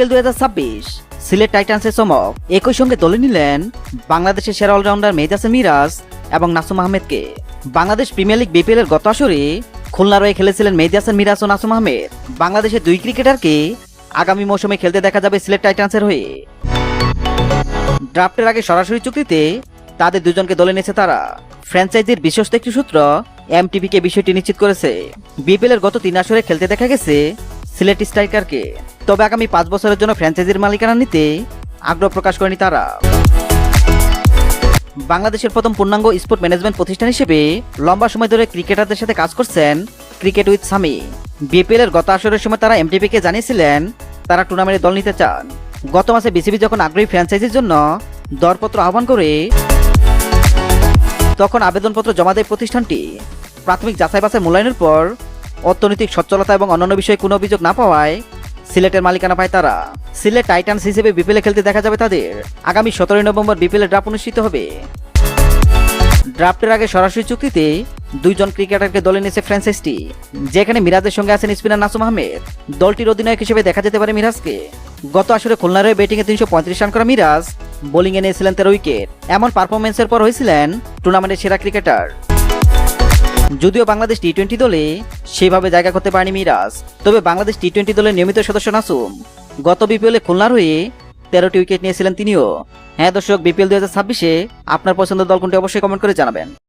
BPL দুই হাজার ছাব্বিশ, সিলেট টাইটান্সের চমক একই সঙ্গে দলে নিলেন বাংলাদেশের সেরা অলরাউন্ডার মেহদাসে মিরাজ এবং নাসুম আহমেদকে। বাংলাদেশ প্রিমিয়ার লিগ বিপিএল এর গত আসরে খুলনা রয়ে খেলেছিলেন মেহেদি মিরাজ ও নাসুম আহমেদ। বাংলাদেশের দুই ক্রিকেটারকে আগামী মৌসুমে খেলতে দেখা যাবে সিলেট টাইটান্সের হয়ে। ড্রাফটের আগে সরাসরি চুক্তিতে তাদের দুজনকে দলে নিয়েছে তারা। ফ্র্যাঞ্চাইজির বিশ্বস্ত একটি সূত্র এমটিভিকে বিষয়টি নিশ্চিত করেছে। বিপিএল এর গত তিন আসরে খেলতে দেখা গেছে সিলেট স্ট্রাইকারকে। তবে আগামী পাঁচ বছরের জন্য ফ্র্যাঞ্চাইজির মালিকানা নিতে আগ্রহ প্রকাশ করেনি তারা। বাংলাদেশের প্রথম পূর্ণাঙ্গ স্পোর্ট ম্যানেজমেন্ট প্রতিষ্ঠান হিসেবে লম্বা সময় ধরে ক্রিকেটারদের সাথে কাজ করছেন ক্রিকেট উইথ সামি। বিপিএল এর গত আসরের সময় তারা এমটিপিকে জানিয়েছিলেন, তারা টুর্নামেন্টে দল নিতে চান। গত মাসে বিসিবি যখন আগ্রহী ফ্র্যাঞ্চাইজির জন্য দরপত্র আহ্বান করে, তখন আবেদনপত্র জমা দেয় প্রতিষ্ঠানটি। প্রাথমিক যাচাই বাছাই মূল্যায়নের পর অর্থনৈতিক সচ্ছলতা এবং অন্যান্য বিষয়ে কোনো অভিযোগ না পাওয়ায় সিলেটের মালিকানা পায় তারা। সিলেট টাইটান্স হিসেবে বিপিএলে খেলতে দেখা যাবে তাদের। আগামী সতেরোই নভেম্বর বিপিএল ড্রাফট অনুষ্ঠিত হবে। ড্রাফটের আগে সরাসরি চুক্তিতে দুইজন ক্রিকেটারকে দলে নিয়েছে ফ্র্যাঞ্চাইজটি যেখানে মিরাজের সঙ্গে আছেন স্পিনার নাসুম আহমেদ। দলটির অধিনায়ক হিসেবে দেখা যেতে পারে মিরাজকে। গত আসরে খুলনার হয়ে ব্যাটিংয়ে তিনশো পঁয়ত্রিশ রান করা মিরাজ, বোলিংয়ে নিয়েছিলেন তেরো উইকেট। এমন পারফরমেন্সের পর হয়েছিলেন টুর্নামেন্টের সেরা ক্রিকেটার। যদিও বাংলাদেশ টি টোয়েন্টি দলে সেভাবে জায়গা করতে পারেনি মিরাজ, তবে বাংলাদেশ টি টোয়েন্টি দলের নিয়মিত সদস্য নাসুম। গত বিপিএলে খুলনার হয়ে তেরোটি উইকেট নিয়েছিলেন তিনিও। হ্যাঁ দর্শক, বিপিএল দু হাজার ছাব্বিশে আপনার পছন্দের দল কোনটি অবশ্যই কমেন্ট করে জানাবেন।